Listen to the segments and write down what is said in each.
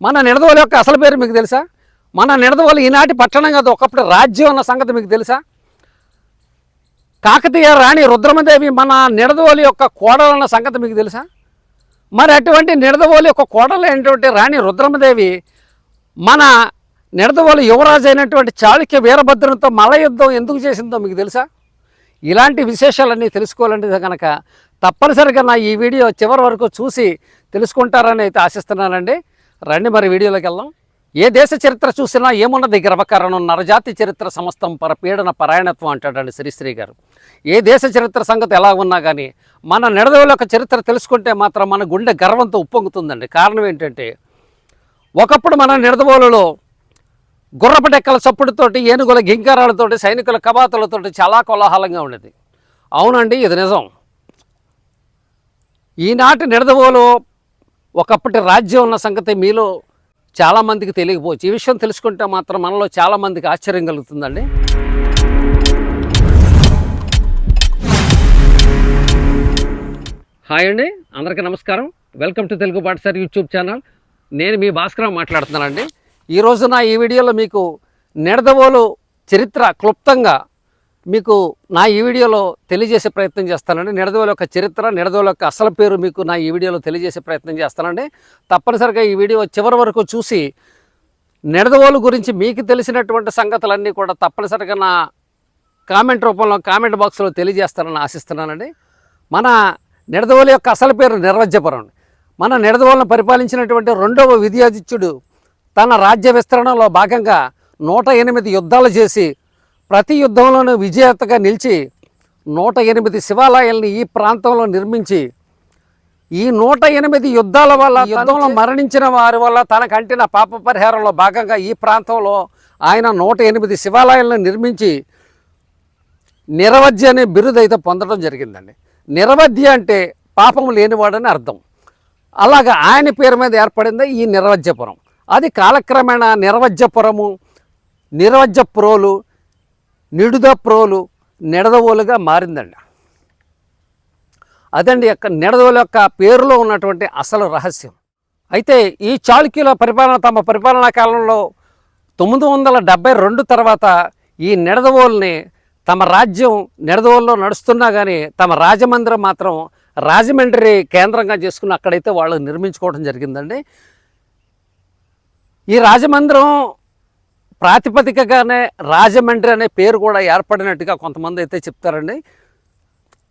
మన నిడదవోలు యొక్క అసలు పేరు మీకు తెలుసా? మన నిడదవోలు ఈనాటి పట్టణం కాదు ఒకప్పుడు రాజ్యం అన్న సంగతి మీకు తెలుసా? కాకతీయ రాణి రుద్రమదేవి మన నిడదవోలు యొక్క కోడలన్న సంగతి మీకు తెలుసా? మరి అటువంటి నిడదవోలు యొక్క కోడలు అయినటువంటి రాణి రుద్రమదేవి మన నిడదవోలు యువరాజు అయినటువంటి చాళుక్య వీరభద్రునితో మల యుద్ధం ఎందుకు చేసిందో మీకు తెలుసా? ఇలాంటి విశేషాలన్నీ తెలుసుకోవాలంటే కనుక తప్పనిసరిగా నా ఈ వీడియో చివరి వరకు చూసి తెలుసుకుంటారని అయితే ఆశిస్తున్నానండి. రండి మరి వీడియోలోకి వెళ్దాం. ఏ దేశ చరిత్ర చూసినా ఏమున్నది గర్వకారణం? నరజాతి చరిత్ర సమస్తం పరపీడన పరాయణత్వం అంటాడండి శ్రీశ్రీ గారు. ఏ దేశ చరిత్ర సంగతి ఎలా ఉన్నా కానీ మన నిడదవుల యొక్క చరిత్ర తెలుసుకుంటే మాత్రం మన గుండె గర్వంతో ఉప్పొంగుతుందండి. కారణం ఏంటంటే ఒకప్పుడు మన నిడదవోలులో గుర్రపటెక్కల చప్పుడుతోటి ఏనుగుల గింకారాలతోటి సైనికుల కబాతులతోటి చాలా కోలాహలంగా ఉండేది. అవునండి ఇది నిజం. ఈనాటి నిడదవోలు ఒకప్పటి రాజ్యం ఉన్న సంగతి మీలో చాలామందికి తెలియకపోవచ్చు. ఈ విషయం తెలుసుకుంటే మాత్రం మనలో చాలామందికి ఆశ్చర్యం కలుగుతుందండి. హాయ్ అండి. అందరికీ నమస్కారం. వెల్కమ్ టు తెలుగు పాఠశాల యూట్యూబ్ ఛానల్ నేను మీ భాస్కరం మాట్లాడుతున్నానండి. ఈ నా ఈ వీడియోలో మీకు నిడదవోలు చరిత్ర క్లుప్తంగా మీకు నా ఈ వీడియోలో తెలియజేసే ప్రయత్నం చేస్తానండి. నిడదవోలు యొక్క చరిత్ర నిడదవల యొక్క అసలు పేరు మీకు నా ఈ వీడియోలో తెలియజేసే ప్రయత్నం చేస్తానండి. తప్పనిసరిగా ఈ వీడియో చివరి వరకు చూసి నిడదవోలు గురించి మీకు తెలిసినటువంటి సంగతులన్నీ కూడా తప్పనిసరిగా నా కామెంట్ రూపంలో కామెంట్ బాక్స్లో తెలియజేస్తానని ఆశిస్తున్నానండి. మన నిడదవోలు యొక్క అసలు పేరు నిర్వజ్యపురం. మన నిడదవోలను పరిపాలించినటువంటి రెండవ విద్యాదిత్యుడు తన రాజ్య విస్తరణలో భాగంగా నూట ఎనిమిది యుద్ధాలు చేసి ప్రతి యుద్ధంలోనూ విజేతగా నిలిచి నూట ఎనిమిది శివాలయాల్ని ఈ ప్రాంతంలో నిర్మించి ఈ నూట ఎనిమిది యుద్ధాల వల్ల యుద్ధంలో మరణించిన వారి వల్ల తనకు అంటిన పాప పరిహారంలో భాగంగా ఈ ప్రాంతంలో ఆయన నూట ఎనిమిది శివాలయాలను నిర్మించి నిరవధ్య అనే బిరుదు అయితే పొందడం జరిగిందండి. నిరవధ్య అంటే పాపం లేనివాడని అర్థం. అలాగా ఆయన పేరు మీద ఏర్పడింది ఈ నిర్వజ్యపురం అది కాలక్రమేణా నిర్వజ్యపురము నిడుద నిడుదప్రోలు నిడదవోలుగా మారిందండి. అదండి యొక్క నిడదవోలు యొక్క పేరులో ఉన్నటువంటి అసలు రహస్యం. అయితే ఈ చాళుక్యుల పరిపాలన తమ పరిపాలనా కాలంలో తొమ్మిది వందల డెబ్బై రెండు తర్వాత ఈ నిడదవోల్ని తమ రాజ్యం నిడదవోల్లో నడుస్తున్నా కానీ తమ రాజమందిరం మాత్రం రాజమండ్రి కేంద్రంగా చేసుకుని అక్కడైతే వాళ్ళు నిర్మించుకోవడం జరిగిందండి. ఈ రాజమందిరం ప్రాతిపదికగానే రాజమండ్రి అనే పేరు కూడా ఏర్పడినట్టుగా కొంతమంది అయితే చెప్తారండి.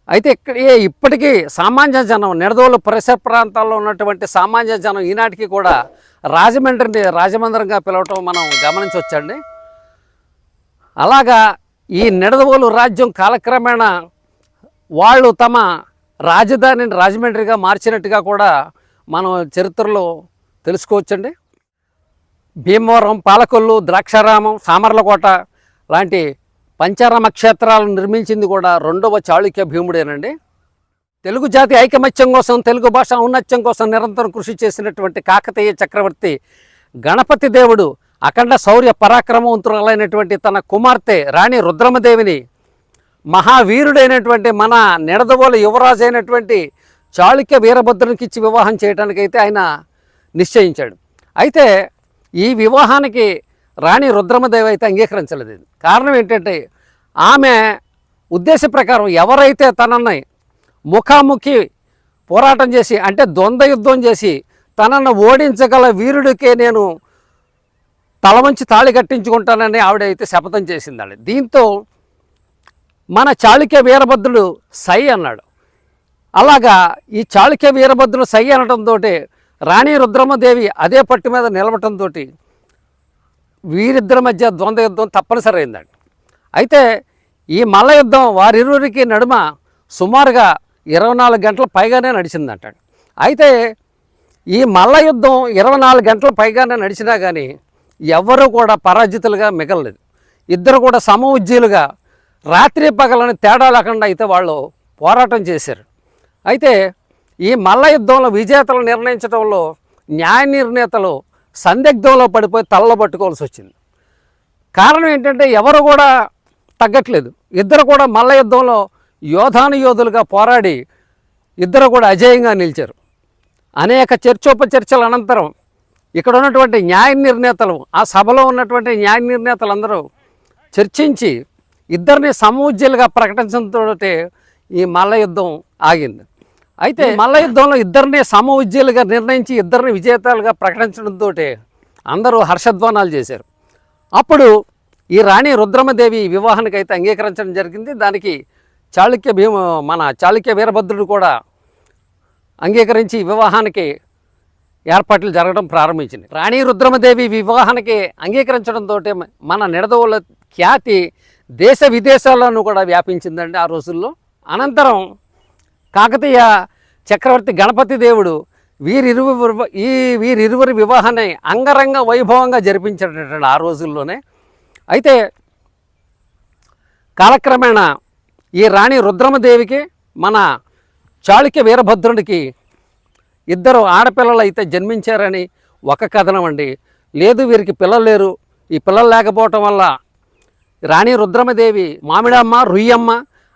అయితే ఇక్కడ ఇప్పటికీ సామాన్య జనం నిడదోలు పరిసర ప్రాంతాల్లో ఉన్నటువంటి సామాన్య జనం ఈనాటికి కూడా రాజమండ్రిని రాజమందిరంగా పిలవటం మనం గమనించవచ్చండి. అలాగా ఈ నిడదవోలు రాజ్యం కాలక్రమేణా వాళ్ళు తమ రాజధానిని రాజమండ్రిగా మార్చినట్టుగా కూడా మనం చరిత్రలో తెలుసుకోవచ్చండి. భీమవరం పాలకొల్లు ద్రాక్షారామం సామర్లకోట లాంటి పంచారామ క్షేత్రాలను నిర్మించింది కూడా రెండవ చాళుక్య భీముడేనండి. తెలుగు జాతి ఐకమత్యం కోసం తెలుగు భాష ఔన్నత్యం కోసం నిరంతరం కృషి చేసినటువంటి కాకతీయ చక్రవర్తి గణపతి దేవుడు అఖండ శౌర్య పరాక్రమవంతురాలైనటువంటి తన కుమార్తె రాణి రుద్రమదేవిని మహావీరుడైనటువంటి మన నిడదవోలు యువరాజు అయినటువంటి చాళుక్య వీరభద్రునికి ఇచ్చి వివాహం చేయడానికైతే ఆయన నిశ్చయించాడు. అయితే ఈ వివాహానికి రాణి రుద్రమదేవి అయితే అంగీకరించలేదు. కారణం ఏంటంటే ఆమె ఉద్దేశ ప్రకారం ఎవరైతే తనని ముఖాముఖి పోరాటం చేసి అంటే ద్వంద్వ యుద్ధం చేసి తనను ఓడించగల వీరుడికే నేను తలవంచి తాళి కట్టించుకుంటానని ఆవిడ అయితే శపథం చేసిందండి. దీంతో మన చాళుక్య వీరభద్రుడు సై అన్నాడు. అలాగా ఈ చాళుక్య వీరభద్రుడు సై అనటంతో రాణి రుద్రమ్మదేవి అదే పట్టు మీద నిలవటంతో వీరిద్దరి మధ్య ద్వంద్వ యుద్ధం తప్పనిసరి అయిందండి. అయితే ఈ మల్ల యుద్ధం వారిరువురికి నడుమ సుమారుగా ఇరవై నాలుగు గంటల పైగానే నడిచిందంట అయితే ఈ మల్ల యుద్ధం ఇరవై నాలుగు గంటల పైగానే నడిచినా కానీ ఎవ్వరూ కూడా పరాజితులుగా మిగలలేదు. ఇద్దరు కూడా సమ ఉజ్జీలుగా రాత్రి పగలని తేడా లేకుండా అయితే వాళ్ళు పోరాటం చేశారు. అయితే ఈ మల్ల యుద్ధంలో విజేతలు నిర్ణయించడంలో న్యాయ నిర్ణేతలు సందిగ్ధంలో పడిపోయి తల్ల పట్టుకోవాల్సి వచ్చింది. కారణం ఏంటంటే ఎవరు కూడా తగ్గట్లేదు. ఇద్దరు కూడా మల్ల యుద్ధంలో యోధాను యోధులుగా పోరాడి ఇద్దరు కూడా అజేయంగా నిలిచారు. అనేక చర్చోపచర్చల అనంతరం ఇక్కడ ఉన్నటువంటి న్యాయ నిర్ణేతలు ఆ సభలో ఉన్నటువంటి న్యాయ నిర్ణేతలందరూ చర్చించి ఇద్దరిని సమూజ్యులుగా ప్రకటించడంతో ఈ మల్ల యుద్ధం ఆగింది. అయితే మల్ల యుద్ధంలో ఇద్దరిని సమూజ్యులుగా నిర్ణయించి ఇద్దరిని విజేతలుగా ప్రకటించడంతో అందరూ హర్షధ్వానాలు చేశారు. అప్పుడు ఈ రాణి రుద్రమదేవి వివాహానికి అయితే అంగీకరించడం జరిగింది. దానికి చాళుక్య భీమ మన చాళుక్య వీరభద్రుడు కూడా అంగీకరించి వివాహానికి ఏర్పాట్లు జరగడం ప్రారంభించింది. రాణి రుద్రమదేవి వివాహానికి అంగీకరించడంతో మన నిడదవుల ఖ్యాతి దేశ విదేశాల్లోనూ కూడా వ్యాపించిందండి ఆ రోజుల్లో. అనంతరం కాకతీయ చక్రవర్తి గణపతి దేవుడు వీరిరువురు ఈ వీరిరువురి వివాహాన్ని అంగరంగ వైభవంగా జరిపించేటటువంటి ఆ రోజుల్లోనే. అయితే కాలక్రమేణా ఈ రాణి రుద్రమదేవికి మన చాళుక్య వీరభద్రుడికి ఇద్దరు ఆడపిల్లలు అయితే జన్మించారని ఒక కథనం అండి. లేదు వీరికి పిల్లలు లేరు. ఈ పిల్లలు లేకపోవటం వల్ల రాణి రుద్రమదేవి మామిడమ్మ రుయ్యమ్మ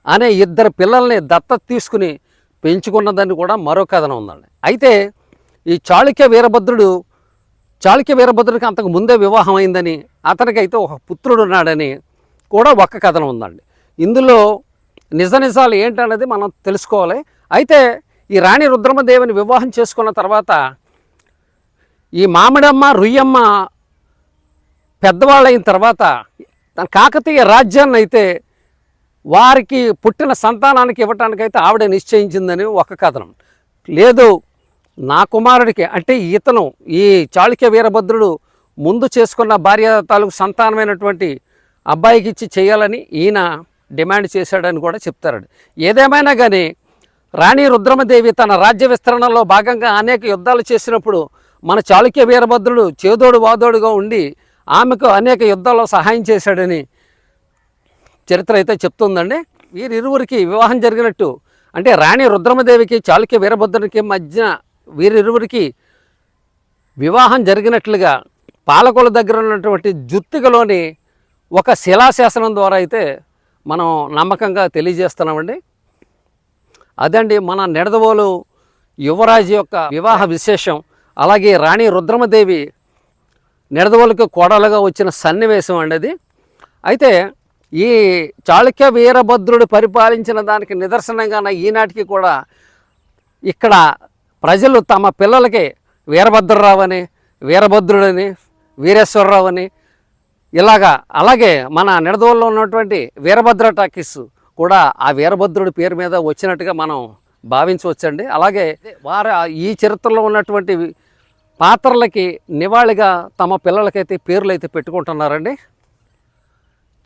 అనే ఇద్దరు పిల్లల్ని దత్తత తీసుకుని పెంచుకున్నదని కూడా మరో కథనం ఉందండి. అయితే ఈ చాళుక్య వీరభద్రుడు చాళుక్య వీరభద్రుడికి అంతకు ముందే వివాహం అయిందని అతనికైతే ఒక పుత్రుడు ఉన్నాడని కూడా ఒక్క కథనం ఉందండి. ఇందులో నిజ నిజాలు ఏంటనేది మనం తెలుసుకోవాలి. అయితే ఈ రాణి రుద్రమదేవిని వివాహం చేసుకున్న తర్వాత ఈ మామిడమ్మ రుయ్యమ్మ పెద్దవాళ్ళైన తర్వాత తన కాకతీయ రాజ్యాన్ని అయితే వారికి పుట్టిన సంతానానికి ఇవ్వటానికైతే ఆవిడ నిశ్చయించిందని ఒక కథనం. లేదు నా కుమారుడికి అంటే ఇతను ఈ చాళుక్య వీరభద్రుడు ముందు చేసుకున్న భార్య తాలూకు సంతానమైనటువంటి అబ్బాయికి ఇచ్చి చేయాలని ఈయన డిమాండ్ చేశాడని కూడా చెప్తారు ఏదేమైనా కానీ రాణి రుద్రమదేవి తన రాజ్య విస్తరణలో భాగంగా అనేక యుద్ధాలు చేసినప్పుడు మన చాళుక్య వీరభద్రుడు చేదోడు వాదోడుగా ఉండి ఆమెకు అనేక యుద్ధాల్లో సహాయం చేశాడని చరిత్ర అయితే చెప్తుందండి. వీరిరువురికి వివాహం జరిగినట్టు. అంటే రాణి రుద్రమదేవికి చాళుక్య వీరభద్రునికి మధ్య వీరిరువురికి వివాహం జరిగినట్లుగా పాలకుల దగ్గర ఉన్నటువంటి జుత్తికలోని ఒక శిలాశాసనం ద్వారా అయితే మనం నమ్మకంగా తెలియజేస్తున్నామండి. అదండి మన నిడదవోలు యువరాజు యొక్క వివాహ విశేషం. అలాగే రాణి రుద్రమదేవి నిడదవోలుకు కోడలుగా వచ్చిన సన్నివేశం అండి అది. అయితే ఈ చాళుక్య వీరభద్రుడు పరిపాలించిన దానికి నిదర్శనంగా ఈనాటికి కూడా ఇక్కడ ప్రజలు తమ పిల్లలకి వీరభద్రరావు అని వీరభద్రుడని వీరేశ్వరరావు అని ఇలాగా అలాగే మన నిడదోళ్ళలో ఉన్నటువంటి వీరభద్ర టాకీస్ కూడా ఆ వీరభద్రుడి పేరు మీద వచ్చినట్టుగా మనం భావించవచ్చండి. అలాగే వారు ఈ చరిత్రలో ఉన్నటువంటి పాత్రలకి నివాళిగా తమ పిల్లలకైతే పేర్లు అయితే పెట్టుకుంటున్నారండి.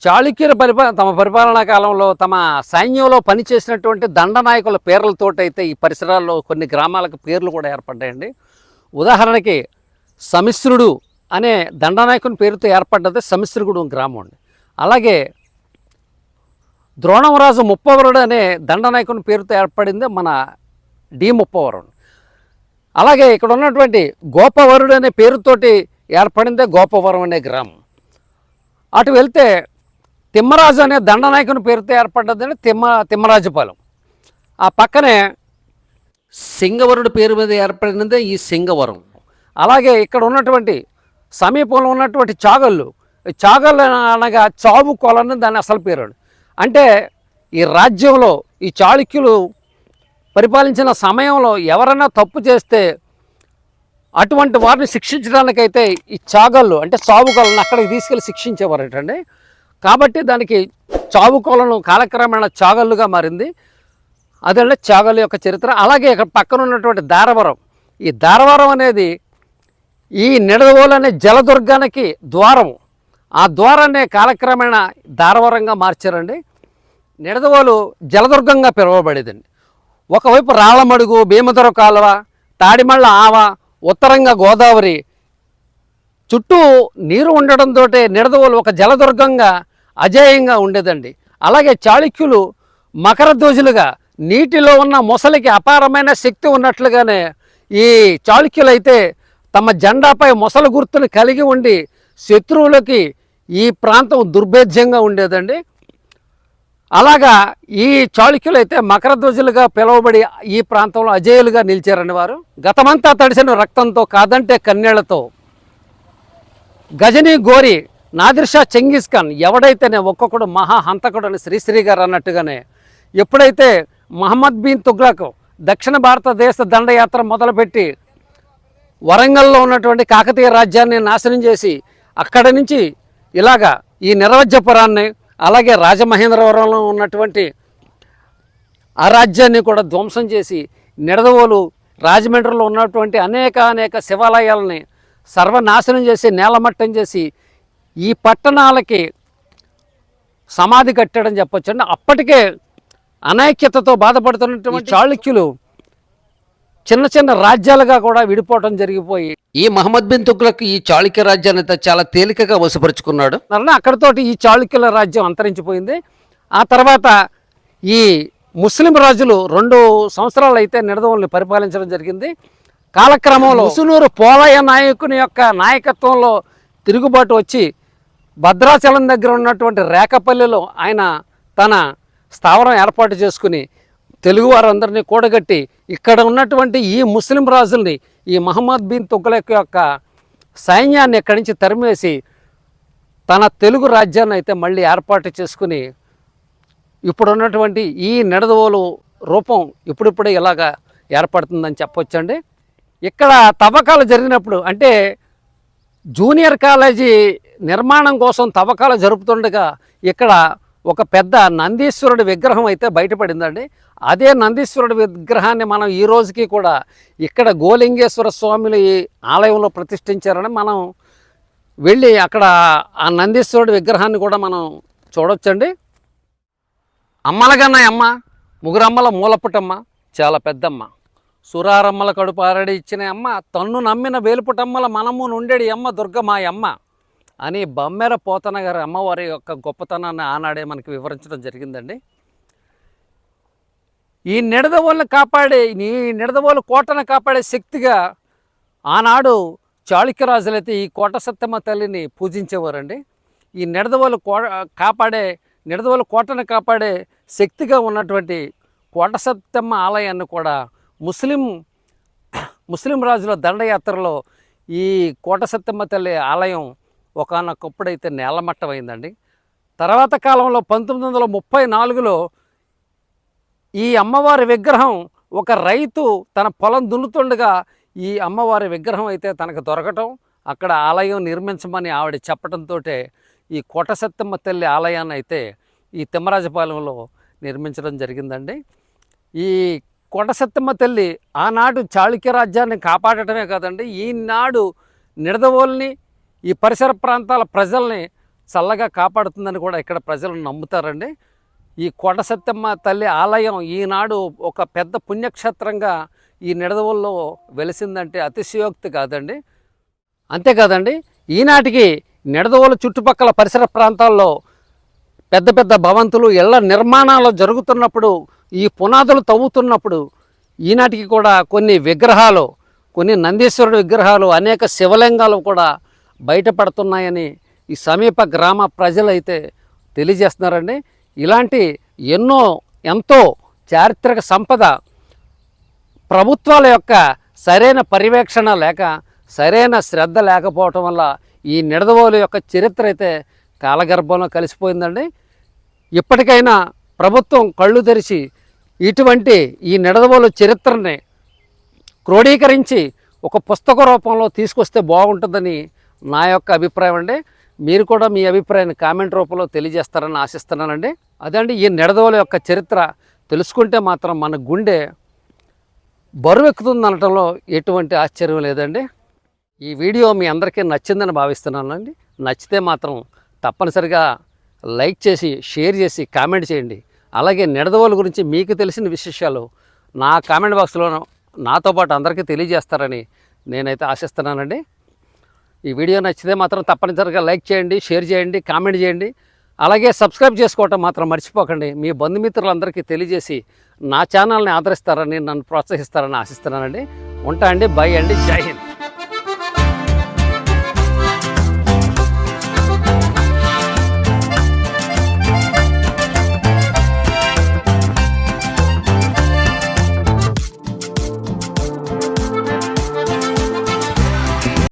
చాళుక్యుల పరిపా తమ పరిపాలనా కాలంలో తమ సైన్యంలో పనిచేసినటువంటి దండనాయకుల పేర్లతోటైతే ఈ పరిసరాల్లో కొన్ని గ్రామాలకు పేర్లు కూడా ఏర్పడ్డాయండి. ఉదాహరణకి సమిశ్రుడు అనే దండనాయకుని పేరుతో ఏర్పడ్డది సమిశ్రగుడు గ్రామం అండి. అలాగే ద్రోణవరాజు ముప్పవరుడు అనే దండనాయకుని పేరుతో ఏర్పడింది మన డి ముప్పవరుడు. అలాగే ఇక్కడ ఉన్నటువంటి గోపవరుడు అనే పేరుతోటి ఏర్పడిందే గోపవరం అనే గ్రామం. అటు వెళ్తే తిమ్మరాజు అనే దండనాయకుని పేరుతో ఏర్పడ్డదని తిమ్మ తిమ్మరాజుపాలెం. ఆ పక్కనే సింగవరుడు పేరు మీద ఏర్పడినదే ఈ సింగవరం. అలాగే ఇక్కడ ఉన్నటువంటి సమీపంలో ఉన్నటువంటి చాగళ్ళు ఈ చాగళ్ళు అనగా చావు కొలని దాని అసలు పేరు అంటే ఈ రాజ్యంలో ఈ చాళుక్యులు పరిపాలించిన సమయంలో ఎవరైనా తప్పు చేస్తే అటువంటి వారిని శిక్షించడానికైతే ఈ చాగళ్ళు అంటే చావుకోలను అక్కడికి తీసుకెళ్ళి శిక్షించేవారటండి. కాబట్టి దానికి చావుకోలను కాలక్రమేణా చాగళ్ళుగా మారింది. అదంటే చాగలు యొక్క చరిత్ర. అలాగే ఇక్కడ పక్కన ఉన్నటువంటి దారవరం ఈ దారవరం అనేది ఈ నిడదవోలు అనే జలదుర్గానికి ద్వారం. ఆ ద్వారాన్ని కాలక్రమేణా దారవరంగా మార్చారండి. నిడదవోలు జలదుర్గంగా పిలువబడేదండి. ఒకవైపు రాళ్ళమడుగు భీమధర కాలువ తాడిమళ్ళ ఆవ ఉత్తరంగా గోదావరి. చుట్టూ నీరు ఉండడంతో నిడదవోలు ఒక జలదుర్గంగా అజేయంగా ఉండేదండి. అలాగే చాళుక్యులు మకరధ్వజులుగా నీటిలో ఉన్న మొసలికి అపారమైన శక్తి ఉన్నట్లుగానే ఈ చాళుక్యులైతే తమ జెండాపై మొసలు గుర్తును కలిగి ఉండి శత్రువులకి ఈ ప్రాంతం దుర్భేద్యంగా ఉండేదండి. అలాగా ఈ చాళుక్యులు అయితే మకర ధ్వజులుగా పిలువబడి ఈ ప్రాంతంలో అజేయులుగా నిలిచారని వారు. గతమంతా తడిసిన రక్తంతో కాదంటే కన్నీళ్ళతో గజనీ గోరి నాదిర్షా చెంగిస్ ఖాన్ ఎవడైతేనే ఒక్కొక్కడు మహా హంతకుడు అని శ్రీశ్రీ గారు అన్నట్టుగానే ఎప్పుడైతే మహమ్మద్ బిన్ తుగ్లక్ దక్షిణ భారతదేశ దండయాత్ర మొదలుపెట్టి వరంగల్లో ఉన్నటువంటి కాకతీయ రాజ్యాన్ని నాశనం చేసి అక్కడి నుంచి ఇలాగా ఈ నిర్వజ్యపురాన్ని అలాగే రాజమహేంద్రవరంలో ఉన్నటువంటి ఆ రాజ్యాన్ని కూడా ధ్వంసం చేసి నిడదవోలు రాజమండ్రిలో ఉన్నటువంటి అనేక అనేక శివాలయాలని సర్వనాశనం చేసి నేలమట్టం చేసి ఈ పట్టణాలకి సమాధి కట్టాడని చెప్పొచ్చు అంటే అప్పటికే అనైక్యతతో బాధపడుతున్నటువంటి చాళుక్యులు చిన్న చిన్న రాజ్యాలుగా కూడా విడిపోవటం జరిగిపోయి ఈ మహమ్మద్ బిన్ తుగ్లక్ ఈ చాళుక్య రాజ్యాన్ని అయితే చాలా తేలికగా వశపరుచుకున్నాడు. వలన అక్కడితోటి ఈ చాళుక్యుల రాజ్యం అంతరించిపోయింది. ఆ తర్వాత ఈ ముస్లిం రాజులు రెండు సంవత్సరాలు అయితే నిడదవల్ని పరిపాలించడం జరిగింది. కాలక్రమంలో ముసునూరు పోలయ్య నాయకుని యొక్క నాయకత్వంలో తిరుగుబాటు వచ్చి భద్రాచలం దగ్గర ఉన్నటువంటి రేకపల్లిలో ఆయన తన స్థావరం ఏర్పాటు చేసుకుని తెలుగువారందరినీ కూడగట్టి ఇక్కడ ఉన్నటువంటి ఈ ముస్లిం రాజుల్ని ఈ మహమ్మద్ బిన్ తుగ్లక్ యొక్క సైన్యాన్ని ఇక్కడి నుంచి తరిమేసి తన తెలుగు రాజ్యాన్ని అయితే మళ్ళీ ఏర్పాటు చేసుకుని ఇప్పుడున్నటువంటి ఈ నిడదవోలు రూపం ఇప్పుడిప్పుడే ఇలాగా ఏర్పడుతుందని చెప్పొచ్చండి. ఇక్కడ తవ్వకాలు జరిగినప్పుడు అంటే జూనియర్ కాలేజీ నిర్మాణం కోసం తవ్వకాలు జరుపుతుండగా ఇక్కడ ఒక పెద్ద నందీశ్వరుడి విగ్రహం అయితే బయటపడిందండి. అదే నందీశ్వరుడి విగ్రహాన్ని మనం ఈ రోజుకి కూడా ఇక్కడ గోలింగేశ్వర స్వామిని ఆలయంలో ప్రతిష్ఠించారని మనం వెళ్ళి అక్కడ ఆ నందీశ్వరుడి విగ్రహాన్ని కూడా మనం చూడొచ్చండి. అమ్మలగన్నాయమ్మ ముగురమ్మల ముగ్గురమ్మల మూలపుటమ్మ చాలా పెద్దమ్మ. సురారమ్మల కడుపారడి ఇచ్చిన అమ్మ తన్ను నమ్మిన వేలుపుటమ్మల మనము నుండెడి అమ్మ దుర్గమాయ అమ్మ అని బమ్మెర పోతన గారి అమ్మవారి యొక్క గొప్పతనాన్ని ఆనాడే మనకి వివరించడం జరిగిందండి. ఈ నిడదవోళ్ళని కాపాడే ఈ నిడదవోలు కోటను కాపాడే శక్తిగా ఆనాడు చాళుక్యరాజులైతే ఈ కోట సత్తమ్మ తల్లిని పూజించేవారండి. ఈ నిడదవోలు కో కాపాడే నిడదవోలు కోటను కాపాడే శక్తిగా ఉన్నటువంటి కోట సత్తమ్మ ఆలయాన్ని కూడా ముస్లిం ముస్లిం రాజుల దండయాత్రలో ఈ కోట సత్తమ్మ తల్లి ఆలయం ఒకనొకప్పుడైతే నేలమట్టమైందండి తర్వాత కాలంలో పంతొమ్మిది వందల ముప్పై నాలుగులో ఈ అమ్మవారి విగ్రహం ఒక రైతు తన పొలం దున్నుతుండగా ఈ అమ్మవారి విగ్రహం అయితే తనకు దొరకటం అక్కడ ఆలయం నిర్మించమని ఆవిడ చెప్పడంతో ఈ కోట సత్తమ్మ తల్లి ఆలయాన్ని అయితే ఈ తిమ్మరాజపాలెంలో నిర్మించడం జరిగిందండి. ఈ కోట తల్లి ఆనాడు చాళుక్య రాజ్యాన్ని కాపాడటమే కాదండి ఈనాడు నిడదవోల్ని ఈ పరిసర ప్రాంతాల ప్రజల్ని చల్లగా కాపాడుతుందని కూడా ఇక్కడ ప్రజలు నమ్ముతారండి. ఈ కోట తల్లి ఆలయం ఈనాడు ఒక పెద్ద పుణ్యక్షేత్రంగా ఈ నిడదవుల్లో వెలిసిందంటే అతిశయోక్తి కాదండి. అంతేకాదండి ఈనాటికి నిడదవోలు చుట్టుపక్కల పరిసర ప్రాంతాల్లో పెద్ద పెద్ద భవంతులు ఇళ్ళ నిర్మాణాలు జరుగుతున్నప్పుడు ఈ పునాదులు తవ్వుతున్నప్పుడు ఈనాటికి కూడా కొన్ని విగ్రహాలు కొన్ని నందీశ్వరుడు విగ్రహాలు అనేక శివలింగాలు కూడా బయటపడుతున్నాయని ఈ సమీప గ్రామ ప్రజలైతే తెలియజేస్తున్నారండి. ఇలాంటి ఎన్నో ఎంతో చారిత్రక సంపద ప్రభుత్వాల యొక్క సరైన పర్యవేక్షణ లేక సరైన శ్రద్ధ లేకపోవటం వల్ల ఈ నిడదవోలు యొక్క చరిత్ర అయితే కాలగర్భంలో కలిసిపోయిందండి. ఇప్పటికైనా ప్రభుత్వం కళ్ళు తెరిచి ఇటువంటి ఈ నిడదవోలు చరిత్రని క్రోడీకరించి ఒక పుస్తక రూపంలో తీసుకొస్తే బాగుంటుందని నా యొక్క అభిప్రాయం అండి. మీరు కూడా మీ అభిప్రాయాన్ని కామెంట్ రూపంలో తెలియజేస్తారని ఆశిస్తున్నానండి. అదండి ఈ నిడదవోల యొక్క చరిత్ర తెలుసుకుంటే మాత్రం మన గుండె బరువెక్కుతుంది అనటంలో ఎటువంటి ఆశ్చర్యం లేదండి. ఈ వీడియో మీ అందరికీ నచ్చిందని భావిస్తున్నానండి. నచ్చితే మాత్రం తప్పనిసరిగా లైక్ చేసి షేర్ చేసి కామెంట్ చేయండి. అలాగే నిడదవోలు గురించి మీకు తెలిసిన విశేషాలు నా కామెంట్ బాక్స్లో నాతో పాటు అందరికీ తెలియజేస్తారని నేనైతే ఆశిస్తున్నానండి. ఈ వీడియో నచ్చితే మాత్రం తప్పనిసరిగా లైక్ చేయండి షేర్ చేయండి కామెంట్ చేయండి. అలాగే సబ్స్క్రైబ్ చేసుకోవటం మాత్రం మర్చిపోకండి. మీ బంధుమిత్రులందరికీ తెలియజేసి నా ఛానల్ని ఆదరిస్తారని నన్ను ప్రోత్సహిస్తారని ఆశిస్తున్నానండి. ఉంటా అండి బై అండి జై హింద్.